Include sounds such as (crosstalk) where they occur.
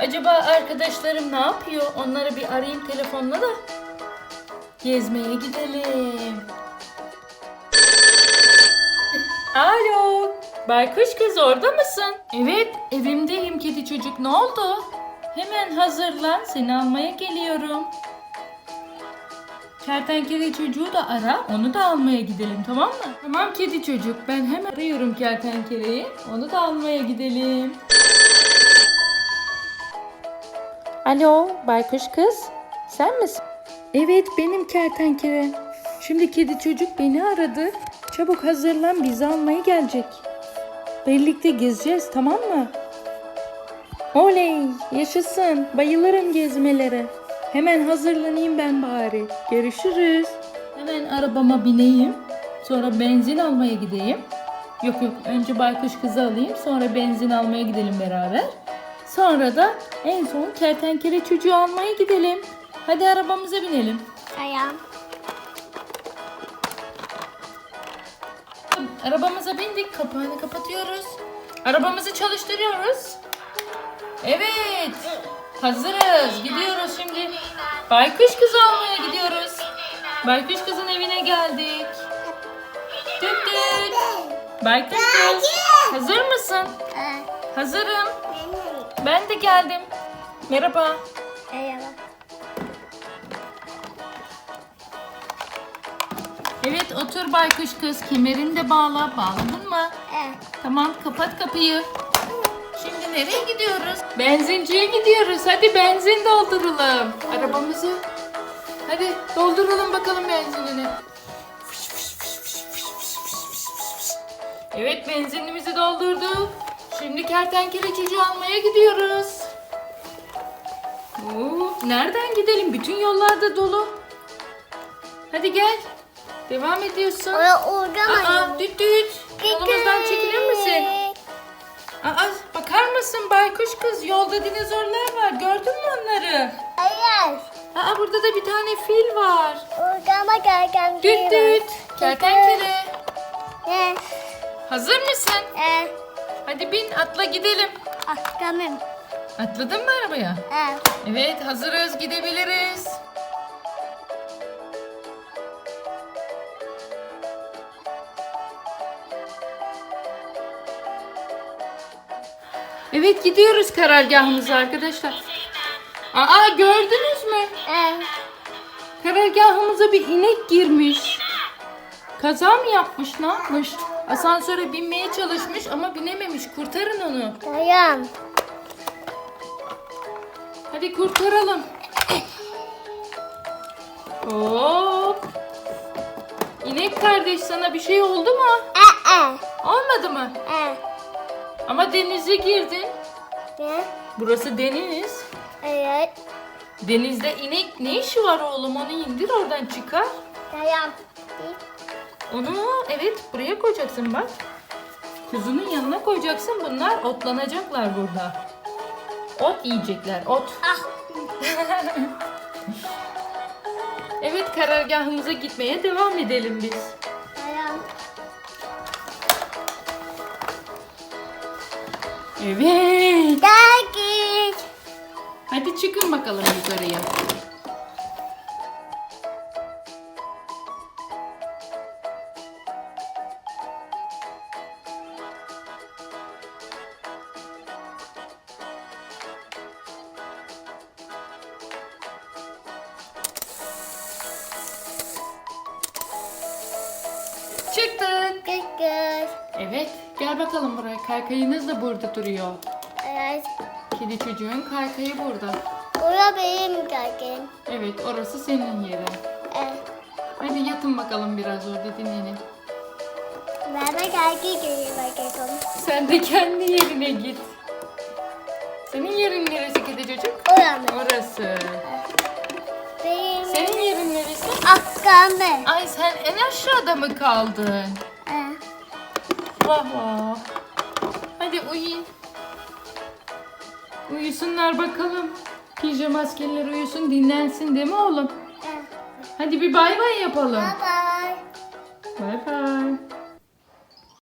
Acaba arkadaşlarım ne yapıyor? Onları bir arayayım telefonla da gezmeye gidelim. (laughs) Alo, baykuş kız orada mısın? Evet, evimdeyim kedi çocuk. Ne oldu? Hemen hazırlan, seni almaya geliyorum. Kertenkele çocuğu da ara, onu da almaya gidelim tamam mı? Tamam kedi çocuk, ben hemen arıyorum kertenkeleyi. Onu da almaya gidelim. Alo, baykuş kız. Sen misin? Evet, benim kertenkele. Şimdi kedi çocuk beni aradı. Çabuk hazırlan, bizi almaya gelecek. Birlikte gezeceğiz, tamam mı? Oley, yaşasın. Bayılırım gezmelere. Hemen hazırlanayım ben bari. Görüşürüz. Hemen arabama bineyim. Sonra benzin almaya gideyim. Yok yok, önce baykuş kızı alayım. Sonra benzin almaya gidelim beraber. Sonra da en son kertenkele çocuğu almaya gidelim. Hadi arabamıza binelim. Ayağım. Arabamıza bindik. Kapağını kapatıyoruz. Arabamızı çalıştırıyoruz. Evet. Hazırız. Gidiyoruz şimdi. Baykuş kızı almaya gidiyoruz. Baykuş kızın evine geldik. Düt düt. Baykuş kız. Hazır mısın? Hazırım. Ben de geldim. Merhaba. Ayağım. Evet otur baykuş kız. Kemerini de bağla. Bağladın mı? Evet. Tamam kapat kapıyı. Şimdi nereye gidiyoruz? Benzinciye gidiyoruz. Hadi benzin dolduralım. Arabamızı. Hadi dolduralım bakalım benzinini. Evet benzinimizi doldurduk. Şimdi kertenkele çocuğu almaya gidiyoruz. Oo, nereden gidelim? Bütün yollarda dolu. Hadi gel. Devam ediyorsun. Oraya uğramayın. Aa, düt düt. Yolumuzdan çekilir misin? Aa, bakar mısın baykuş kız? Yolda dinozorlar var. Gördün mü onları? Hayır. Aa, burada da bir tane fil var. Uğrama gereken Düt düt. Kertenkele. Hazır mısın? Ne? Hadi bin atla gidelim. Ah, tamam. Atladın mı arabaya? Evet. Evet hazırız gidebiliriz. Evet gidiyoruz karargahımıza arkadaşlar. Aa gördünüz mü? Evet. Karargahımıza bir inek girmiş. Kaza mı yapmış ne yapmış? Asansöre binmeye çalışmış ama binememiş. Kurtarın onu. Dayan. Hadi kurtaralım. Hop. İnek kardeş sana bir şey oldu mu? Ee. Olmadı mı? Ee. Ama denize girdin. Ne? Burası deniz. Evet. Denizde inek ne işi var oğlum? Onu indir oradan çıkar. Dayan. Onu evet buraya koyacaksın bak. Kuzunun yanına koyacaksın. Bunlar otlanacaklar burada. Ot yiyecekler. Ot. Ah. (laughs) Evet karargahımıza gitmeye devam edelim biz. Evet. Hadi çıkın bakalım yukarıya. Git. Evet, gel bakalım buraya. Kaykayınız da burada duruyor. Evet. Kedi çocuğun kaykayı burada. Oraya benim gelin. Evet, orası senin yerin. Evet. Hadi yatın bakalım biraz orada dinlenin. Ben de gel git bakalım. Sen de kendi yerine git. Senin yerin neresi kedi çocuk? Orası. Benim. Senin yerin neresi? Akşamı. Ay sen en aşağıda mı kaldın? Evet. Vah vah. Hadi uyuyun. Uyusunlar bakalım. Pijama askerler uyusun dinlensin değil mi oğlum? Hadi bir bay bay yapalım. Bye bye. Bay bay.